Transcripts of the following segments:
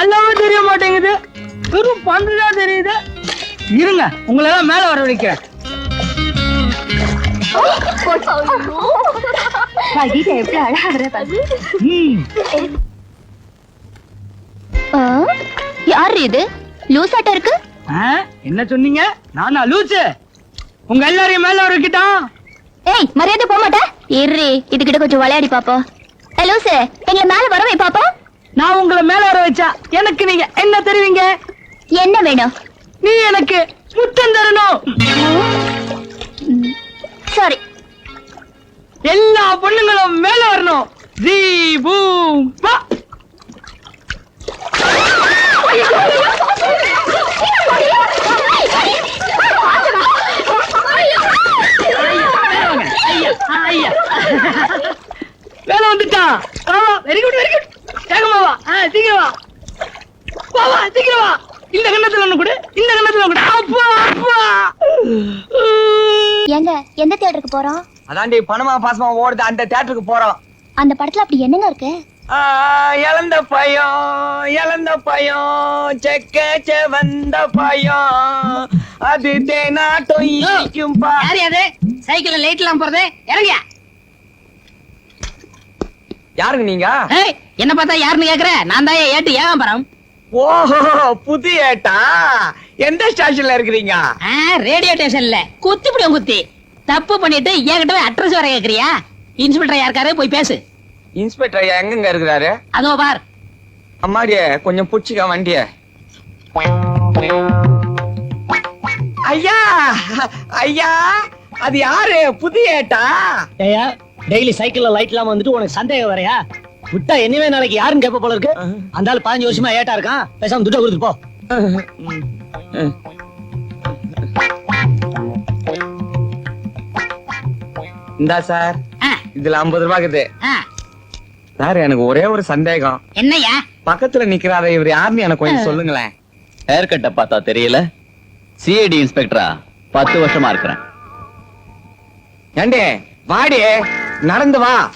நல்லாவும் தெரிய மாட்டேங்குது. வெறும் பந்துதான் தெரியுது. இருங்க உங்களை எல்லாம் மேல வர வைக்கிறேன் எப்படி அழகாடுற. யாரு இது? லூசாட்ட இருக்கு? என்ன சொன்னீங்க? நானா லூச்சு உங்க எல்லாரையும் மேல வர வைக்கிட்டான் ஏய் மரியாதை போக மாட்டே இரு இதுகிட்ட கொஞ்சம் விளையாடி பாப்போம். லூசு எங்களை மேல வர வை பாப்போம். நான் உங்களை மேல வர வச்சா எனக்கு நீங்க என்ன தருவீங்க? என்ன வேணும்? நீ எனக்கு முத்தம் தரணும். சாரி. எல்லா பொண்ணுங்களும் மேல வரணும். ஜீ பூம் பா. வேலை வந்துட்டான் வெரி குட் வெரி குட் வேகமா வா. ஆ, சீக்கிரம் வா. வா வா சீக்கிரம் வா. இந்த கண்ணத்துல ஒண்ணு கொடு. இந்த கண்ணத்துல கொடு. அப்பா அப்பா ஏங்க எந்த தியேட்டருக்கு போறோம்? அதாண்டி பணமா பாசமா ஓடுது அந்த தியேட்டருக்கு போறோம். அந்த படத்துல அப்படி என்னங்க இருக்கு? ஆ, இழந்த பயம் இழந்த பயம் செக்க செவந்த பயம் அது தேனாட்டம் அது? சைக்கிள்ல லைட் எல்லாம் போறது இறங்கியா? யாருங்க நீங்க? என்ன பார்த்தா யாருன்னு கேக்குற? நான் தான் ஏட்டு ஏகாம்பரம் ஓஹோ புது ஏட்டா? எந்த ஸ்டேஷன்ல இருக்கிறீங்க? ரேடியோ ஸ்டேஷன்ல. குத்தி பிடியும் குத்தி. தப்பு பண்ணிட்டு என்கிட்ட அட்ரஸ் வர கேக்குறியா? இன்ஸ்பெக்டர் யாருக்காரு? போய் பேசு. இன்ஸ்பெக்டர் எங்கங்க இருக்கிறாரு? அதோ பார். அம்மாடியே கொஞ்சம் புடிச்சுக்க வண்டிய. ஐயா ஐயா அது யாரு? புது ஏட்டா? டெய்லி சைக்கிள்ல லைட் இல்லாம வந்துட்டு உனக்கு சந்தேகம் வரையா விட்டா என்னவே நாளைக்கு யாருன்னு கேப்ப போல இருக்கு. அந்த ஆளு பதினஞ்சு வருஷமா ஏட்டா இருக்கான். பேசாம துட்ட கொடுத்துட்டு போ. இந்தா சார். இதுல ஐம்பது ரூபாய் சார் எனக்கு ஒரே ஒரு சந்தேகம். என்னய்யா? பக்கத்துல நிக்கிறார இவர் யாருன்னு எனக்கு கொஞ்சம் சொல்லுங்களேன். ஹேர் கட்டை பார்த்தா தெரியல. சிஐடி இன்ஸ்பெக்டரா பத்து வருஷமா இருக்கிறேன். ஏண்டே வாடி. நடந்து வா.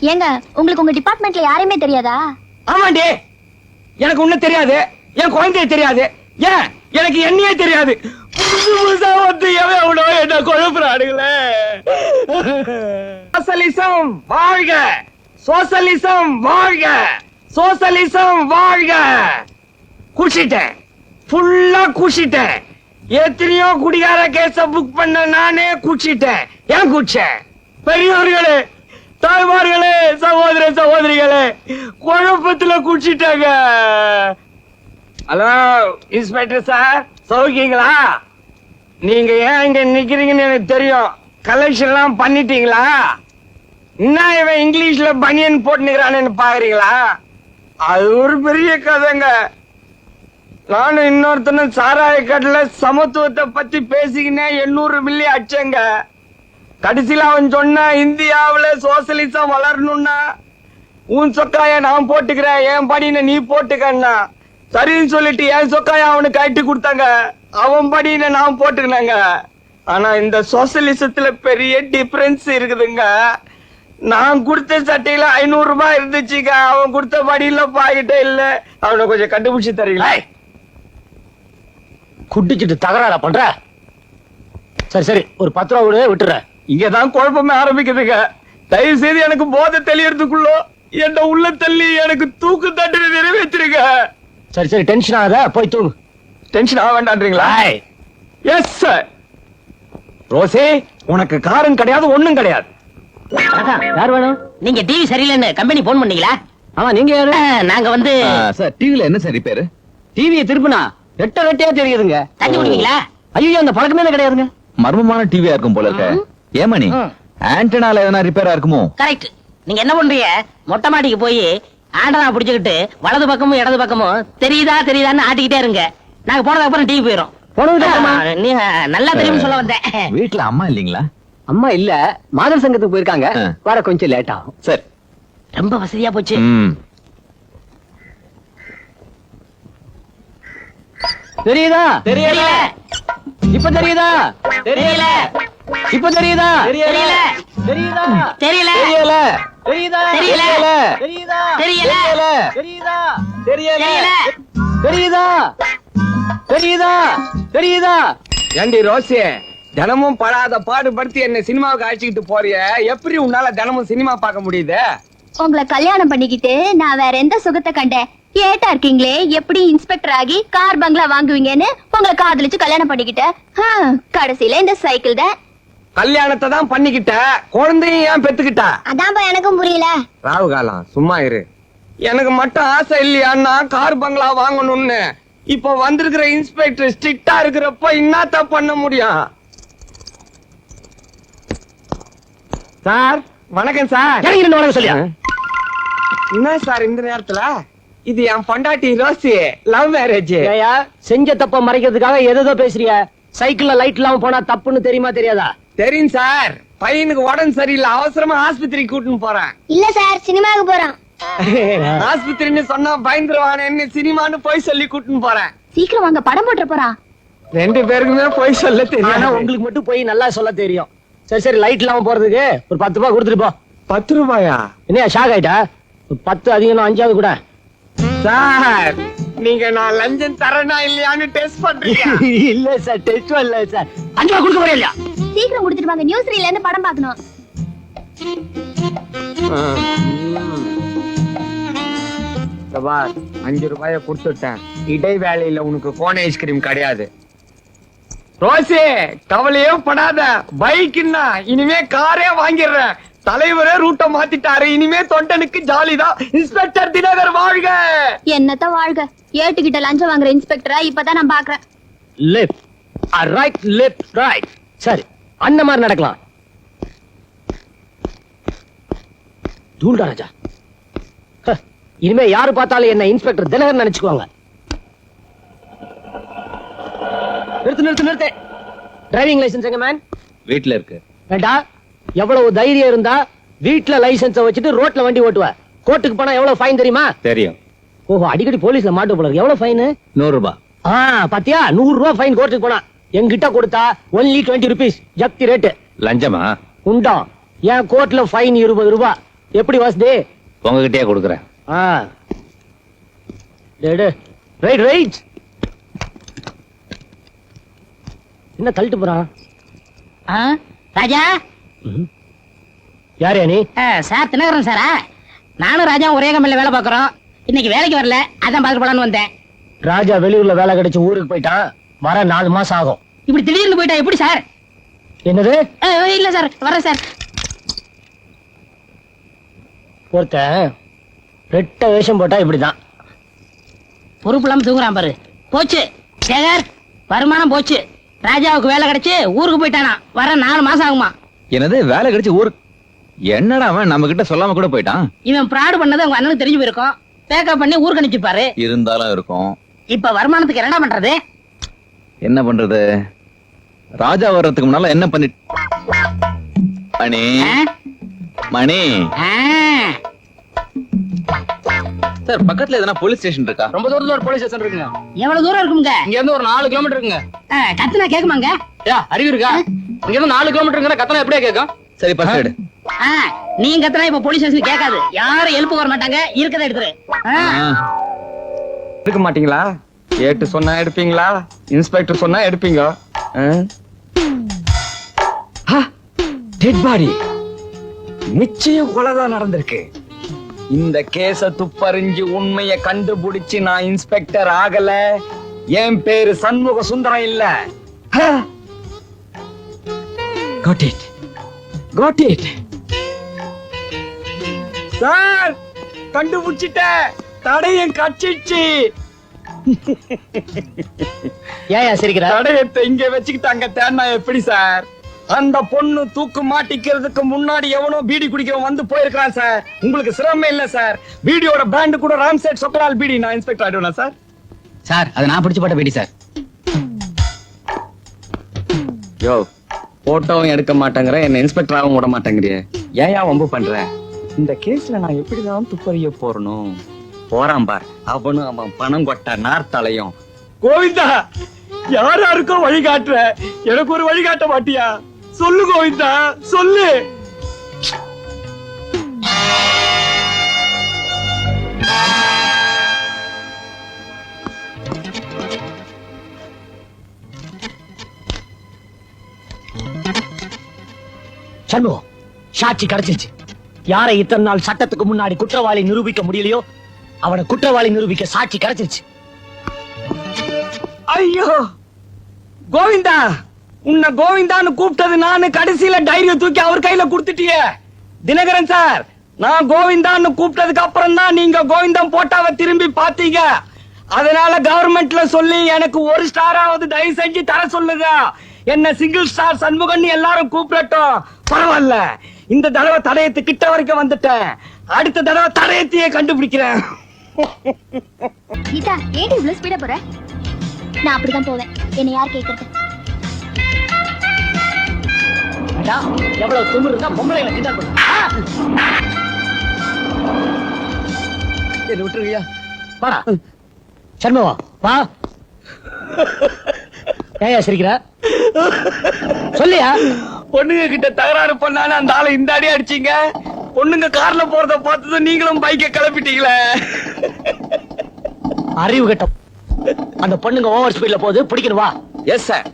ஏங்க உங்களுக்கு உங்க டிபார்ட்மெண்ட்ல யாரையுமே தெரியாதா? ஆமாண்டி. எனக்கு ஒண்ணும் தெரியாது. என் குழந்தைய தெரியாது. ஏன்? எனக்கு என்னையே தெரியாது. புதுசு புதுசா வந்து எவன் எவனோ என்ன குழப்புறானுங்களே. சோசலிசம் வாழ்க. சோசலிசம் வாழ்க. சோசலிசம் வாழ்க. குடிச்சிட்டேன். ஃபுல்லா குடிச்சிட்டேன். எத்தனையோ குடிகார கேஸ புக் பண்ண நானே குடிச்சிட்டேன். ஏன் குடிச்சேன் பெரியவர்களே தாய்மார்களே சகோதர சகோதரிகளே குழப்பத்துல குடிச்சிட்டாங்க. ஹலோ இன்ஸ்பெக்டர் சார் சௌக்கியங்களா? நீங்க ஏன் இங்க நிக்கிறீங்கன்னு எனக்கு தெரியும். கலெக்ஷன் எல்லாம் பண்ணிட்டீங்களா? என்ன இவன் இங்கிலீஷ்ல பனியன் போட்டுக்கிறான்னு பாக்குறீங்களா? அது ஒரு பெரிய கதைங்க. நானும் இன்னொருத்தனும் சாராய கடல சமத்துவத்தை பத்தி பேசிக்கினேன் எண்ணூறு மில்லி அச்சங்க கடைசியில் அவன் சொன்ன இந்தியாவில் சோசியலிசம் வளரணும்னா உன் சொக்காய நான் போட்டுக்கிறேன் என் படின நீ போட்டுக்கன்னா. சரின்னு சொல்லிட்டு என் சொக்காய அவனுக்கு கட்டி கொடுத்தாங்க. அவன் படின நான் போட்டுக்கினாங்க. ஆனா இந்த சோசியலிசத்துல பெரிய டிஃபரன்ஸ் இருக்குதுங்க. நான் கொடுத்த சட்டையில ஐநூறு ரூபாய் இருந்துச்சுங்க. அவன் கொடுத்த படியில பாக்கிட்டே இல்ல. அவனை கொஞ்சம் கண்டுபிடிச்சு தரீங்களா? குட்டிச்சிட்டு தகராறா பண்ற? சரி சரி ஒரு பத்து ரூபா விடு விட்டுறேன். இங்கதான் குழப்பமே ஆரம்பிக்குதுங்க. தயவு செய்து எனக்கு போதை தெளியறதுக்குள்ள என்ன உள்ள தள்ளி எனக்கு தூக்கு தண்டனை நிறைவேற்றிருங்க. சரி சரி டென்ஷன் ஆகாத போய் தூங்கு. டென்ஷன் ஆக வேண்டான்றீங்களா? ஏய், எஸ் சார் ரோசே உனக்கு காரம் கிடையாது ஒண்ணும் கிடையாது. யார் வேணும்? நீங்க டிவி சரியில்லைன்னு கம்பெனி போன் பண்ணீங்களா? ஆமா நீங்க யாரு? நாங்க வந்து சார் டிவில என்ன சார் ரிப்பேரு டிவியை திருப்புனா ரெட்ட ரெட்டையா தெரியுதுங்க. தண்ணி குடிப்பீங்களா? ஐயோ அந்த பழக்கமே கிடையாதுங்க. மர்மமான டிவியா இருக்கும் போல இருக்க. ஏமணி. ஆண்டனால எதனா ரிப்பேரா இருக்குமோ? கரெக்ட் நீங்க என்ன பண்றீங்க? மொட்டை மாடிக்கு போய் ஆண்டனா புடிச்சுக்கிட்டு வலது பக்கமும் இடது பக்கமும் தெரியுதா தெரியுதான்னு ஆட்டிக்கிட்டே இருங்க. நாங்க போனதுக்கு அப்புறம் டிவி போயிரும். போனதுக்கு அப்புறமா? ஆ, நீ நல்லா தெரியும்னு சொல்ல வந்தேன். வீட்ல அம்மா இல்லீங்களா? அம்மா இல்ல. மாதர் சங்கத்துக்கு போயிருக்காங்க. வர கொஞ்சம் லேட் ஆகும். சரி. ரொம்ப வசதியா போச்சு. தெரியுதா? தெரியல. இப்ப தெரியுதா? தெரியல. இப்ப தெரியுதா? தெரியல. தெரியுதா? தெரியல. தெரியல. தெரியுதா? தெரியல. தெரியுதா தெரியல. தெரியுதா? தெரியல. தெரியல. தெரியுதா? தெரியுதா? தெரியுதா? ஏண்டி ரோசி தினமும் படாத பாடுபடுத்தி என்ன சினிமாவுக்கு அழைச்சிக்கிட்டு போறிய. எப்படி உன்னால தினமும் சினிமா பார்க்க முடியுது? உங்களை கல்யாணம் பண்ணிக்கிட்டு நான் வேற எந்த சுகத்தை கண்டேன்? ஏட்டா இருக்கீங்களே எப்படி இன்ஸ்பெக்டர் ஆகி கார் பங்களா வாங்குவீங்கன்னு உங்களை காதலிச்சு கல்யாணம் பண்ணிக்கிட்டேன். ஹம், கடைசியில இந்த சைக்கிள் தான். கல்யாணத்தை தான் பண்ணிக்கிட்ட குழந்தையும் ஏன் பெத்துக்கிட்ட? அதான் எனக்கும் புரியல. ராவு காலம் சும்மா இரு. எனக்கு மட்டும் ஆசை இல்லையான்னா கார் பங்களா வாங்கணும்னு. இப்ப வந்திருக்கிற இன்ஸ்பெக்டர் ஸ்ட்ரிக்டா இருக்கிறப்ப என்னத்த பண்ண முடியும்? சார் வணக்கம் சார். ரெண்டு வணக்கம் சொல்லியா? என்ன சார் இந்த நேரத்துல? இது என் பொண்டாட்டி ரோசி லவ் மேரேஜ். செஞ்ச தப்ப மறைக்கிறதுக்காக எதோ பேசுறிய சைக்கிள்ல லைட் இல்லாம போனா தப்புன்னு தெரியுமா தெரியாதா? தெரியும் சார். பையனுக்கு உடம்பு சரியில்லை. அவசரமா ஆஸ்பத்திரிக்கு கூட்டின்னு போறேன். இல்ல சார் சினிமாவுக்கு போறோம். ஆஸ்பத்திரின்னு சொன்னா பயந்துருவானேன்னு சினிமான்னு போய் சொல்லி கூட்டின்னு போறேன். சீக்கிரம் வாங்க படம் போட்டு போறான் ரெண்டு பேருக்குமே போய் சொல்ல ஆனா தெரியும் உங்களுக்கு மட்டும் போய் நல்லா சொல்ல தெரியும். சரி சரி லைட் இல்லாம போறதுக்கு ஒரு பத்து ரூபாய் கொடுத்துட்டு போ. பத்து ரூபாயா? என்னையா ஷாக் ஆயிட்டா? பத்து அதிகம் அஞ்சாவது கூட. சார் நீங்க நான் லஞ்சம் தரேனா இல்லையான்னு டெஸ்ட் பண்றீங்க இல்ல சார் டெஸ்ட் இல்ல சார். அஞ்சு ரூபா கொடுக்க இல்லையா? சீக்கிரம் கொடுத்துட்டு வாங்க. நியூஸ் ரீல இருந்து படம் பார்க்கணும். சபார் அஞ்சு ரூபாய கொடுத்துட்டேன். இடைவேளையில உனக்கு கோன் ஐஸ்கிரீம் கிடையாது. ரோசி கவலையே படாத. பைக்குன்னா இனிமே காரே வாங்கிடுறேன். தலைவரே ரூட்டை மாத்திட்டாரு. இனிமே தொண்டனுக்கு ஜாலிதான். இன்ஸ்பெக்டர் தினகர் வாழ்க. என்னத்த வாழ்க? ஏட்டுக்கிட்ட லஞ்சம் வாங்குற இன்ஸ்பெக்டரா? இப்பதான் நான் பாக்குறேன். லெஃப்ட் ரைட் லெஃப்ட் ரைட் சரி அந்த மாதிரி நடக்கலாம். தூள்டா ராஜா. இனிமே யாரு பார்த்தாலும் என்ன இன்ஸ்பெக்டர் தினகர் நினைச்சுக்குவாங்க. நிறுத்து நிறுத்து நிறுத்து. டிரைவிங் லைசென்ஸ் எங்க மேன் வீட்டுல இருக்கு. வேண்டா. எவ்வளவு தைரியம் இருந்தா வீட்ல லைசென்ஸ வச்சுட்டு ரோட்ல வண்டி ஓட்டுவ. கோர்ட்டுக்கு போனா எவ்வளவு ஃபைன் தெரியுமா? தெரியும். ஓஹோ அடிக்கடி போலீஸ்ல மாட்டு போல. எவ்வளவு ஃபைன் நூறு ரூபாய் ஆ பாத்தியா? நூறு ரூபாய் ஃபைன் கோர்ட்டுக்கு போனா. என்கிட்ட கொடுத்தா ஒன்லி டுவெண்ட்டி ருபீஸ் ஜப்தி ரேட்டு லஞ்சமா? உண்டா? என் கோர்ட்ல ஃபைன் இருபது ரூபாய் எப்படி வசதி? உங்ககிட்டயே கொடுக்குறேன். ஆ. டேடு ரைட் ரைட் என்ன தள்ளிட்டு போறான்? ஆ, ராஜா? யாரே நீ சார் தினகரன் சாரா. நானும் ராஜா ஒரே கம்பெனில வேலை பார்க்கறோம். இன்னைக்கு வேலைக்கு வரல அதான் பார்க்க போலான்னு வந்தேன். ராஜா வெளியூர்ல வேலை கிடைச்சு ஊருக்கு போயிட்டான். வர நாலு மாசம் ஆகும். இப்படி திடீர்னு போயிட்டா எப்படி சார்? என்னது? இல்ல சார் வரேன் சார். ஒருத்தன் ரெட்ட வேஷம் போட்டா இப்படிதான். பொறுப்பு இல்லாம தூங்குறான் பாரு. போச்சு சேகர். வருமானம் போச்சு. ராஜாவுக்கு வேலை கிடைச்சு ஊருக்கு போயிட்டானா. வர நாலு மாசம் ஆகுமா? என்னது வேலை கிடைச்சு ஊருக்கு என்னடா அவன்? நம்ம கிட்ட சொல்லாம கூட போயிட்டான். இவன் பிராடு பண்ணது உங்க அண்ணனுக்கு தெரிஞ்சு போயிருக்கும். பேக்கப் பண்ணி ஊருக்கு அனுப்பிச்சிருப்பாரு இருந்தாலும் இருக்கும். இப்ப வருமானத்துக்கு என்னடா பண்றது? என்ன பண்றது? ராஜா வர்றதுக்கு முன்னால என்ன பண்ணி மணி? மணி. ஆ. சார் பக்கத்துல எதனா போலீஸ் ஸ்டேஷன் இருக்கா? ரொம்ப தூரத்துல ஒரு போலீஸ் ஸ்டேஷன் இருக்குங்க. எவ்வளவு தூரம் இருக்குங்க இங்க இருந்து ஒரு நாலு கிலோமீட்டர் இருக்குங்க. கத்துனா கேக்குமாங்க? யா அறிவு இருக்கா? இங்க நாலு கிலோமீட்டர் கத்தனா எப்படியா கேட்கும் சரி பஸ் எடு. ஆ, நீங்க கத்துனா இப்ப போலீஸ் ஸ்டேஷன் கேட்காது. யாரும் எழுப்பு வர மாட்டாங்க. இருக்கதை எடுத்துரு. எடுக்க மாட்டீங்களா? ஏட்டு சொன்னா எடுப்பீங்களா? இன்ஸ்பெக்டர் சொன்னா எடுப்பீங்க டெட் பாடி நிச்சயம் கொலைதான் நடந்திருக்கு. இந்த கேஸ துப்பறிஞ்சு உண்மைய கண்டுபிடிச்சு நான் இன்ஸ்பெக்டர் ஆகல. என் பேரு சண்முக சுந்தரம் இல்ல. Got it got it sir கண்டுபிடிச்சிட்டேன் தடையம் கட்சிச்சு ஏன் சிரிக்கிற? தடயத்தை இங்க வச்சுக்கிட்டாங்க தேன்னா எப்படி சார்? அந்த பொண்ணு தூக்கு மாட்டிக்கிறதுக்கு முன்னாடி எவனோ பீடி குடிக்கிறவன் வந்து போயிருக்கான் சார். உங்களுக்கு சிரமம் இல்ல சார். பீடியோட பிராண்ட் கூட ராம்செட் சொக்கலால் பீடி. நான் இன்ஸ்பெக்டர் ஆயிடுவேனா சார்? சார் அது நான் பிடிச்சு போட்ட பேடி சார். யோ போட்டோவும் எடுக்க மாட்டேங்கிற என்ன இன்ஸ்பெக்டராகவும் விட மாட்டேங்கிறிய. ஏன் ஏன் வம்பு பண்ற? இந்த கேஸ்ல நான் எப்படிதான் துப்பறிய போறணும் போறான் பார். அவனும் அவன் பணம் கொட்ட நார்த்தலையும் கோவிந்தா யார் வழிகாட்டுற எனக்கு ஒரு வழிகாட்ட மாட்டியா? சொல்லு கோவிந்தா சொல்லு. சண்முகம் சாட்சி கிடைச்சிருச்சு. யாரை இத்தனை நாள் சட்டத்துக்கு முன்னாடி குற்றவாளி நிரூபிக்க முடியலையோ அவனை குற்றவாளி நிரூபிக்க சாட்சி கிடைச்சிருச்சு. ஐயோ! கோவிந்தா உன்னை கோவிந்தான்னு கூப்பிட்டது நானு கடைசியில டைரிய தூக்கி அவர் கையில கொடுத்துட்டிய. தினகரன் சார் நான் கோவிந்தான்னு கூப்பிட்டதுக்கு அப்புறம் தான் நீங்க கோவிந்தம் போட்டாவை திரும்பி பாத்தீங்க அதனால கவர்மெண்ட்ல சொல்லி எனக்கு ஒரு ஸ்டாராவது தயவு செஞ்சு தர சொல்லுங்க. என்ன சிங்கிள் ஸ்டார் சண்முகன் எல்லாரும் கூப்பிடட்டும். பரவாயில்ல. இந்த தடவை தடயத்து கிட்ட வரைக்கும் வந்துட்டேன். அடுத்த தடவை தடயத்தையே கண்டுபிடிக்கிறேன். கீதா ஏன் இவ்வளவு ஸ்பீடா போற? நான் அப்படிதான் போவேன். என்னை யார் கேக்குறது? எவ்வளவு தும்பு இருந்தா. ஆ! என்ன விட்டுருவியா? வாடா. சண்முகம் வா. ஏயா சிரிக்கிற? சொல்லியா? பொண்ணுங்க கிட்ட தகராறு பண்ணாலும் அந்த ஆளை இந்த அடி அடிச்சீங்க. பொண்ணுங்க கார்ல போறத பார்த்ததும் நீங்களும் பைக்க கிளப்பிட்டீங்களே. அறிவு கட்டம் அந்த பொண்ணுங்க ஓவர் ஸ்பீட்ல போகுது பிடிக்கணும் வா. எஸ் சார்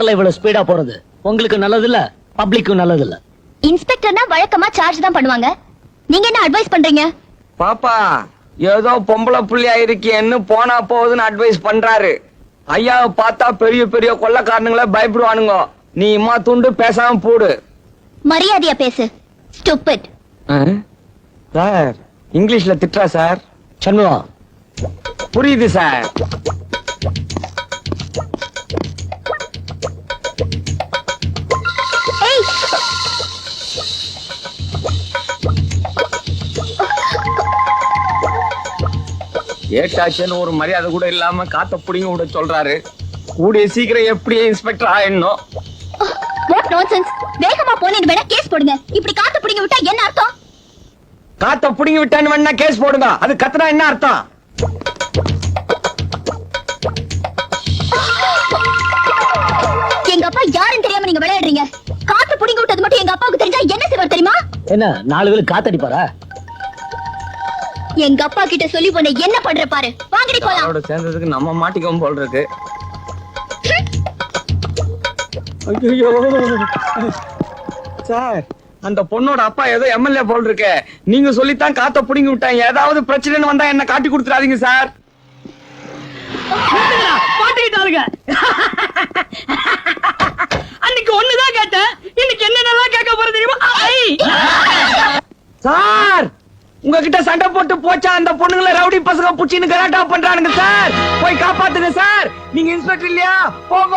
கார்ல இவ்வளவு ஸ்பீடா போறது? உங்களுக்கு நல்லது இல்ல பப்ளிக்கும் நல்லது இல்ல இன்ஸ்பெக்டர்னா வழக்கமா சார்ஜ் தான் பண்ணுவாங்க. நீங்க என்ன அட்வைஸ் பண்றீங்க? பாப்பா ஏதோ பொம்பளை புள்ளியா இருக்கேன்னு போனா போகுதுன்னு அட்வைஸ் பண்றாரு. ஐயாவை பார்த்தா பெரிய பெரிய கொள்ளக்காரனுங்கள பயப்படுவானுங்க. நீ இம்மா துண்டு பேசாம போடு. மரியாதையா பேசு. ஸ்டூபிட் சார் இங்கிலீஷ்ல திட்டுறா சார். சண்முகம். புரியுது சார். ஏட்டாச்சுன்னு ஒரு மரியாதை கூட இல்லாம காத்த புடிங்க விட சொல்றாரு. கூடிய சீக்கிரம் எப்படியே இன்ஸ்பெக்டர் ஆயிடணும்? வாட் நான்சென்ஸ் வேகமா போனீங்க வேணா கேஸ் போடுங்க. இப்படி காத்து பிடிங்க விட்டா என்ன அர்த்தம்? காத்த புடிங்கி விட்டான்னு வேணா கேஸ் போடுங்க. அது கத்துனா என்ன அர்த்தம்? எங்க அப்பா யாருன்னு தெரியாம நீங்க விளையாடுறீங்க. காத்து பிடிங்க விட்டது மட்டும் எங்க அப்பாவுக்கு தெரிஞ்சா என்ன செய்வார் தெரியுமா? என்ன நாலு பேர் காத்தடிப்பாரா? எங்க அப்பா கிட்ட சொல்லி போன என்ன பண்ற பாரு? வாங்கடி போலாம். அவரோட சேர்ந்ததுக்கு நம்ம மாட்டிக்கோம் போல் இருக்கு. ஐயோ சார் அந்த பொண்ணோட அப்பா ஏதோ எம்எல்ஏ போல் இருக்கு. நீங்க சொல்லித்தான் காத்த புடிங்கி விட்டாங்க. ஏதாவது பிரச்சனைன்னு வந்தா என்ன காட்டி கொடுத்துறாதீங்க சார். மாட்டிக்கிட்டாருங்க அன்னைக்கு ஒண்ணுதான் கேட்டேன். இன்னைக்கு என்னென்னலாம் கேட்க போறது தெரியுமா! சார்! உங்ககிட்ட சண்டை போட்டு போச்சா அந்த பொண்ணுங்களை ரவுடி பசங்க புடிச்சின்னு கலாட்டா பண்றானுங்க சார்? போய் காப்பாத்துங்க சார். நீங்க இன்ஸ்பெக்டர் இல்லையா? போங்க.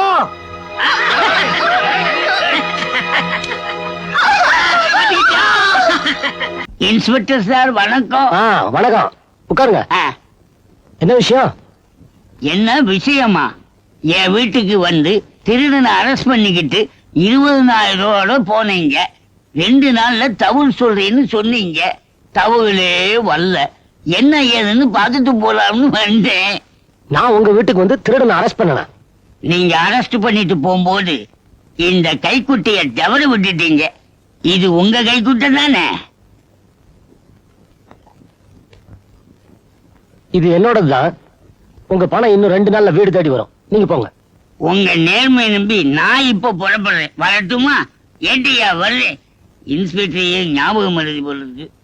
இன்ஸ்பெக்டர் சார் வணக்கம். ஆ வணக்கம். உட்காருங்க. ஆ, என்ன விஷயம்? என்ன விஷயமா? என் வீட்டுக்கு வந்து திருடனை அரெஸ்ட் பண்ணிக்கிட்டு இருபதனாயிரம் ரூபாயோட போனீங்க. ரெண்டு நாள்ல தவுள் சொல்றேன்னு சொன்னீங்க. தவுளே வரல என்ன ஏதுன்னு பார்த்துட்டு போலாம்னு வந்தேன். நான் உங்க வீட்டுக்கு வந்து திருடனை அரெஸ்ட் பண்ணேன் நீங்க அரெஸ்ட் பண்ணிட்டு போகும்போது இந்த கைக்குட்டைய தவற விட்டுட்டீங்க. இது உங்க கைக்குட்டை தானே? இது என்னோடதுதான். உங்க பணம் இன்னும் ரெண்டு நாள்ல வீடு தேடி வரும். நீங்க போங்க. உங்க நேர்மை நம்பி நான் இப்ப புறப்படுறேன். வரட்டுமா? ஏட்டியா வர்றேன். இன்ஸ்பெக்டரையே ஞாபகம் எழுதி போடுறது ஹலோ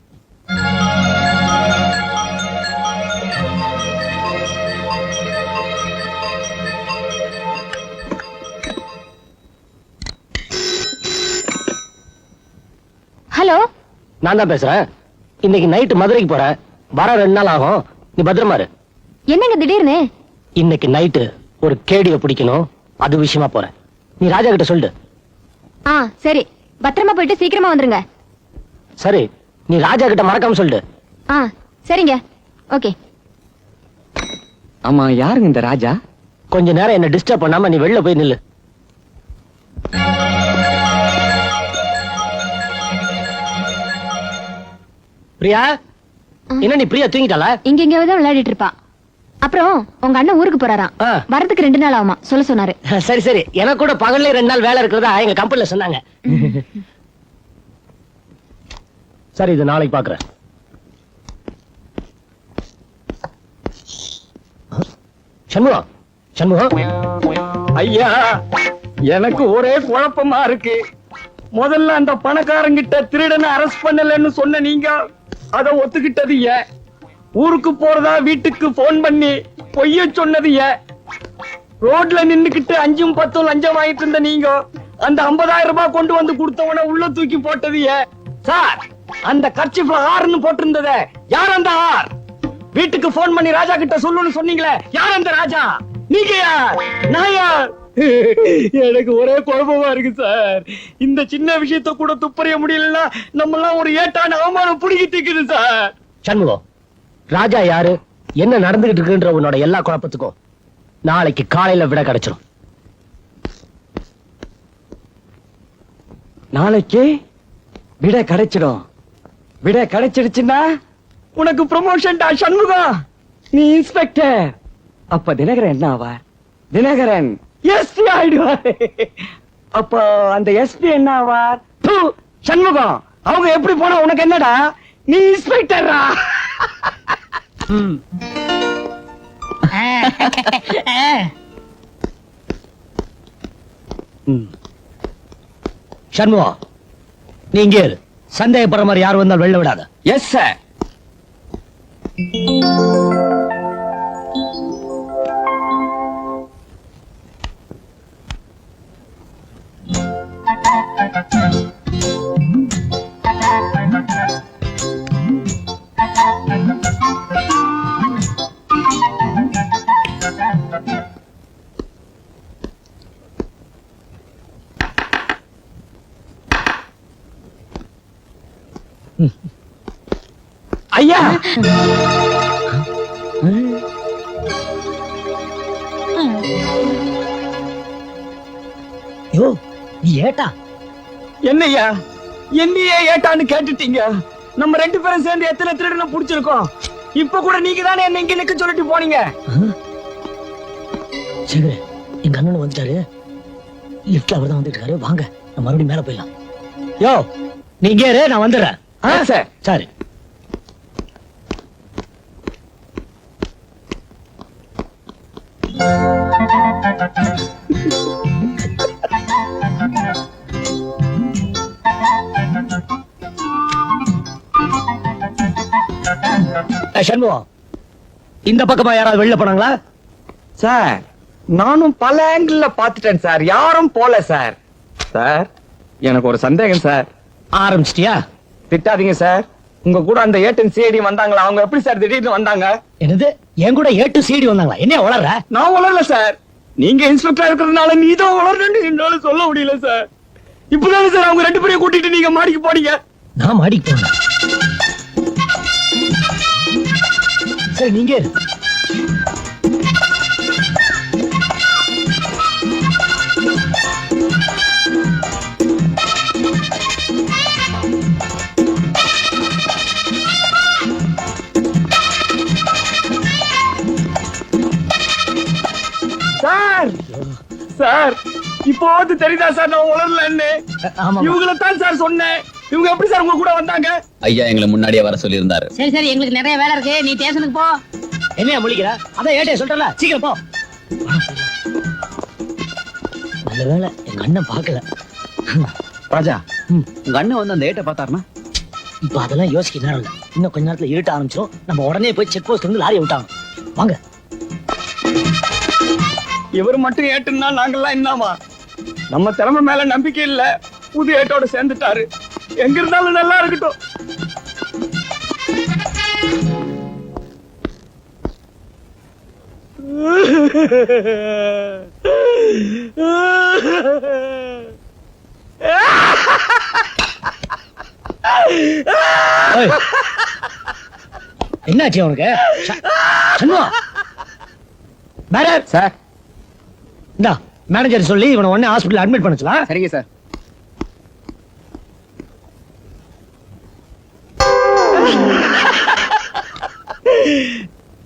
நான் தான் பேசுறேன். இன்னைக்கு நைட்டு மதுரைக்கு போறேன். வர ரெண்டு நாள் ஆகும். நீ பத்திரமா இரு. என்னங்க திடீர்னு? இன்னைக்கு நைட்டு ஒரு கேடிய பிடிக்கணும். அது விஷயமா போறேன். நீ ராஜா கிட்ட சொல்லு. ஆ சரி. பத்திரமா போயிட்டு சீக்கிரமா வந்துருங்க. சரி நீ ராஜா கிட்ட மறக்காம சொல்லிடு ஆ சரிங்க. ஓகே. ஆமா யாருங்க இந்த ராஜா? கொஞ்ச நேரம் என்ன டிஸ்டர்ப் பண்ணாம நீ வெளில போய் நில்லு. பிரியா? என்ன நீ பிரியா தூங்கிட்டாளா? இங்க இங்க தான் விளையாடிட்டு இருப்பா. அப்புறம் உங்க அண்ணன் ஊருக்கு போறாராம். வரதுக்கு ரெண்டு நாள் ஆகுமா? சொல்ல சொன்னாரு. சரி சரி. எனக்கு கூட பகல்ல ரெண்டு நாள் வேலை இருக்கிறதா எங்க கம்பெனில சொன்னாங்க. சரி இது நாளைக்கு பாக்குறேன். சண்முகம் சண்முகம் ஐயா எனக்கு ஒரே குழப்பமா இருக்கு. முதல்ல அந்த பணக்காரங்கிட்ட திருடனை அரெஸ்ட் பண்ணலன்னு சொன்ன நீங்க அத ஒத்துக்கிட்டது ஏன்? ஊருக்கு போறதா வீட்டுக்கு போன் பண்ணி பொய்ய சொன்னது ஏன்? ரோட்ல நின்னுக்கிட்டு அஞ்சும் பத்தும் லஞ்சம் வாங்கிட்டு இருந்த நீங்க அந்த 50000 ரூபாய் கொண்டு வந்து கொடுத்தவன உள்ள தூக்கி போட்டது ஏன்? சார் அந்த கர்ச்சிப்ல ஆறுன்னு போட்டிருந்தத யார் அந்த ஆர் வீட்டுக்கு போன் பண்ணி ராஜா கிட்ட சொல்லுன்னு சொன்னீங்களே யார் அந்த ராஜா? நீங்க யார்? நான் யார்? எனக்கு ஒரே குழப்பமா இருக்கு சார். இந்த சின்ன விஷயத்த கூட துப்பறிய முடியலன்னா நம்ம எல்லாம் ஒரு ஏட்டான அவமானம் புடிக்கிட்டு இருக்குது சார். சண்முகம் ராஜா யாரு? என்ன நடந்துகிட்டு இருக்குன்ற உன்னோட எல்லா குழப்பத்துக்கும் நாளைக்கு காலையில விட கிடைச்சிரும். நாளைக்கு விட கிடைச்சிடும் விட கிடைச்சிடுச்சுன்னா உனக்கு ப்ரமோஷன் டா சண்முகம் நீ இன்ஸ்பெக்டர் அப்ப தினகரன் என்ன ஆவார்? தினகரன். எஸ்பி ஆயிடுவார். அப்ப அந்த எஸ்பி என்ன ஆவார்? சண்முகம். அவங்க எப்படி போனா உனக்கு என்னடா? நீ இன்ஸ்பெக்டரா சண்முகம் நீ இங்கே சந்தேகப்படுற மாதிரி யார் வந்தாலும் வெளில விடாத. Yes sir. ஐயா யோ நீ ஏட்டா என்னய்யா என்னையே ஏட்டான்னு கேட்டுட்டீங்க. நம்ம ரெண்டு பேரும் சேர்ந்து எத்தனை திருடனை புடிச்சிருக்கோம்? இப்ப கூட நீங்க தானே என்ன இங்க நிக்க சொல்லிட்டு போனீங்க? சேகர எங்க அண்ணன் வந்துட்டாரு. லிப்ட்ல அவர் தான் வந்துட்டு இருக்காரு வாங்க நம்ம மறுபடியும் மேல போயிடலாம். யோ நீ இங்கே இரு நான் வந்துடுறேன். ஆ, சார். சரி. ஏய், சண்முகம் இந்த பக்கமா யாராவது வெளில போனாங்களா? சார் நானும் பல ஆங்கிள் பாத்துட்டேன் சார். யாரும் போல சார். சார் எனக்கு ஒரு சந்தேகம் சார். ஆரம்பிச்சிட்டியா? திட்டாதீங்க சார். உங்க கூட அந்த ஏட்டன் சிஐடி வந்தாங்களா? அவங்க எப்படி சார் திடீர்னு வந்தாங்க? என்னது? என் கூட ஏ டு சிடி வந்தாங்களா? என்ன வளர்ற நான் வளரல சார். நீங்க இன்ஸ்பெக்டர் இருக்கிறதுனால நீ தான் வளரணும்னு என்னால சொல்ல முடியல சார். இப்பதானே சார் அவங்க ரெண்டு பேரையும் கூட்டிட்டு நீங்க மாடிக்கு போனீங்க? நான் மாடிக்கு போனேன். சரி நீங்க. சார்! சார் இப்போது தெரியுதா சார் நான் வளரலன்னு ஆமா இவங்கள தான் சார் சொன்னேன். இவங்க எப்படி சார் உங்க கூட வந்தாங்க? ஐயா எங்களை முன்னாடியே வர சொல்லியிருந்தாரு. சரி சரி எங்களுக்கு நிறைய வேலை இருக்கு. நீ ஸ்டேஷனுக்கு போ. என்னையா முழிக்கிற? அதான் ஏட்டே சொல்றல சீக்கிரம் போ. நல்ல வேளை எங்க அண்ணன் பார்க்கல. ராஜா ம். உங்க அண்ணன் வந்து அந்த ஏட்டை பார்த்தாருனா இப்ப அதெல்லாம் யோசிக்க நேரம் இல்ல. இன்னும் கொஞ்ச நேரத்துல இருட்ட ஆரம்பிச்சிடும் நம்ம உடனே போய் செக் போஸ்ட் வந்து லாரியை விட்டாங்க வாங்க. இவர் மட்டும் ஏட்டுன்னா நாங்கெல்லாம் என்னமா நம்ம திறமை மேல நம்பிக்கை இல்ல. புது ஏட்டோட சேர்ந்துட்டாரு. எங்க இருந்தாலும் நல்லா இருக்கட்டும். என்னாச்சு அவனுக்கு ச- சண்முகம் மேடம் சார். இந்தா மேனேஜர் சொல்லி இவனை உடனே ஹாஸ்பிடல் அட்மிட் பண்ண சொல்லலாம் சரிங்க சார்.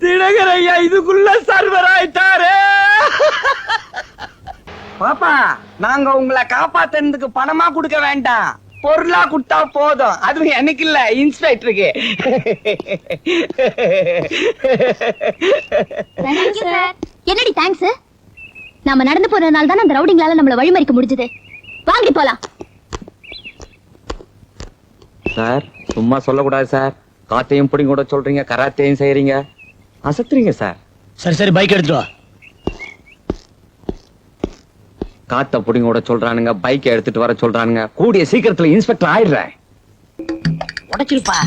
தினகர் ஐயா இதுக்குள்ள சர்வர் ஆயிட்டாரு. பாப்பா நாங்க உங்களை காப்பாத்துறதுக்கு பணமா கொடுக்க வேண்டாம். பொருளா கொடுத்தா போதும். அதுவும் எனக்கு இல்ல இன்ஸ்பெக்டருக்கு. என்னடி தேங்க்ஸ் நாம நடந்து போறதுனால தான் அந்த ரவுடிங்களால நம்மள வழிமறிக்க முடிஞ்சது. வாங்கி போலாம். சார் சும்மா சொல்லக்கூடாது சார். காத்தையும் பிடிங்க கூட சொல்றீங்க கராத்தையும் செய்யறீங்க அசத்துறீங்க சார். சரி சரி பைக் எடுத்துட்டு வா. காத்த புடிங்க கூட சொல்றானுங்க பைக் எடுத்துட்டு வர சொல்றானுங்க. கூடிய சீக்கிரத்துல இன்ஸ்பெக்டர் ஆயிடுறேன். உடைச்சிருப்பா.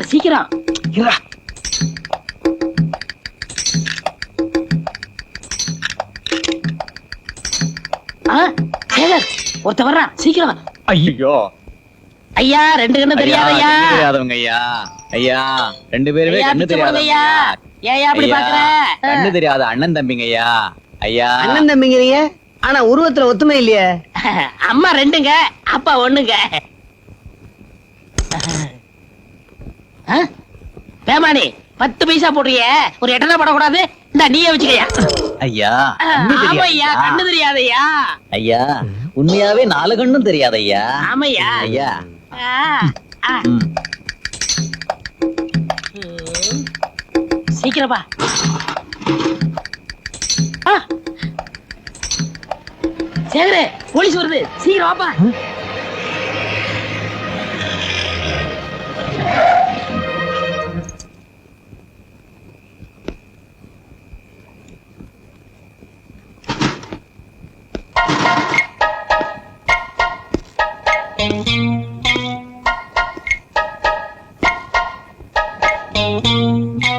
சீக்கிரம். ஒருத்த வர்றான். சீக்கிரம் ஐயோ. ஐயா ரெண்டு கண்ணு தெரியாதையா கண்ணு தெரியாதவங்க ஐயா. ஐயா ரெண்டு பேருமே ஐயா, கண்ணு போடுங்க ஐயா. ஏயா அப்படி ஐயா, பாக்குற? கண்ணு தெரியாத அண்ணன் தம்பிங்க ஐயா. ஐயா. அண்ணன் தம்பிங்கிறீங்க? ஆனா உருவத்துல ஒத்துமை இல்லையே. அம்மா ரெண்டுங்க அப்பா ஒண்ணுங்க? பேமானி பத்து பைசா போடுறிய. ஒரு எட்டனா போடக்கூடாது. இந்த நீயே வச்சுக்கயா ஐயா கண்ணு தெரியாதய்யா. கண்ணு தெரியாதையா ஐயா உண்மையாவே நாலு கண்ணும் தெரியாது ஐயா ஆமையா ஐயா. சீக்கிரமா சேகரே போலீஸ் வருது. சீக்கிரம் வாப்பா. Thank you. Thank you.